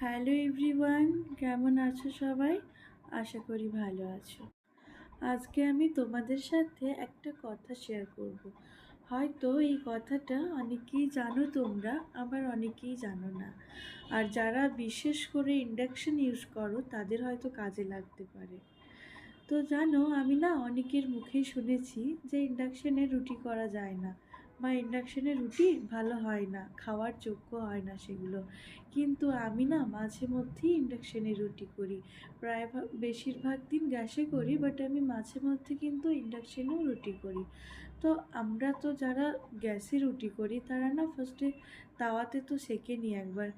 Hello everyone, কেমন আছো সবাই? আশা করি ভালো আছো। আজকে আমি তোমাদের সাথে একটা কথা শেয়ার করব। হয়তো এই কথাটা অনেকেই জানো তোমরা, আবার অনেকেই জানো না। আর যারা বিশেষ করে ইন্ডাকশন ইউজ করো, তাদের হয়তো কাজে লাগতে পারে। তো জানো, আমি না অনেকের মুখেই শুনেছি যে ইন্ডাকশানে রুটি করা যায় না। বা ইন্ডাকশানে রুটি ভালো হয় না, খাওয়ার যোগ্য হয় না সেগুলো। কিন্তু আমি না মাঝে মধ্যেই ইন্ডাকশানে রুটি করি। প্রায় বেশিরভাগ দিন গ্যাসে করি বাট আমি মাঝে মধ্যে কিন্তু ইন্ডাকশানেও রুটি করি। তো আমরা তো যারা গ্যাসে রুটি করি, তারা না ফার্স্টে তাওয়াতে তো সেঁকে নিই একবার।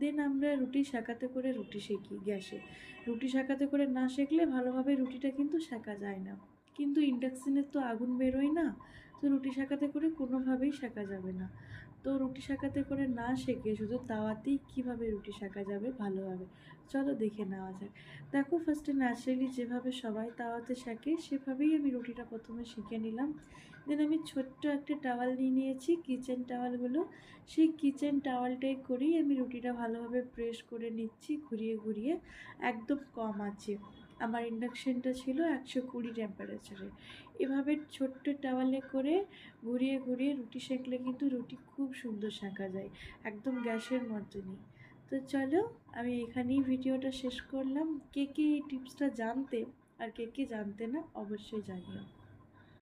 দেন আমরা রুটি শাকাতে করে রুটি সেঁকি গ্যাসে। রুটি শাকাতে করে না সেঁকলে ভালোভাবে রুটিটা কিন্তু সেঁকা যায় না। কিন্তু ইন্ডাকশানের তো আগুন বেরোয় না তো রুটি শাকাতে করে কোনোভাবেই শেখা যাবে না। তো রুটি শাকাতে করে না শেখে, শুধু তাওয়াতেই কীভাবে রুটি শাকা যাবে ভালোভাবে। চলো দেখে নেওয়া যাক। দেখো ফার্স্টে ন্যাচারালি যেভাবে সবাই তাওয়াতে শেখে সেভাবেই আমি রুটিটা প্রথমে শিখে নিলাম। দেন আমি ছোট্ট একটা টাওয়াল নিয়ে নিয়েছি কিচেন টাওয়ালগুলো সেই কিচেন টাওয়ালটাই করেই আমি রুটিটা ভালোভাবে প্রেস করে নিচ্ছি ঘুরিয়ে ঘুরিয়ে, একদম কম আছে। আমার ইন্ডাকশানটা ছিল একশো কুড়ি টেম্পারেচারে এভাবে ছোট্ট টাওয়ালে করে ঘুরিয়ে ঘুরিয়ে রুটি সেঁকলে কিন্তু রুটি খুব সুন্দর সেঁকা যায়, একদম গ্যাসের মতনই। তো চলো, আমি এখানেই ভিডিওটা শেষ করলাম। কে কে এই টিপসটা জানতে আর কে কে জানতে না, অবশ্যই জানিও।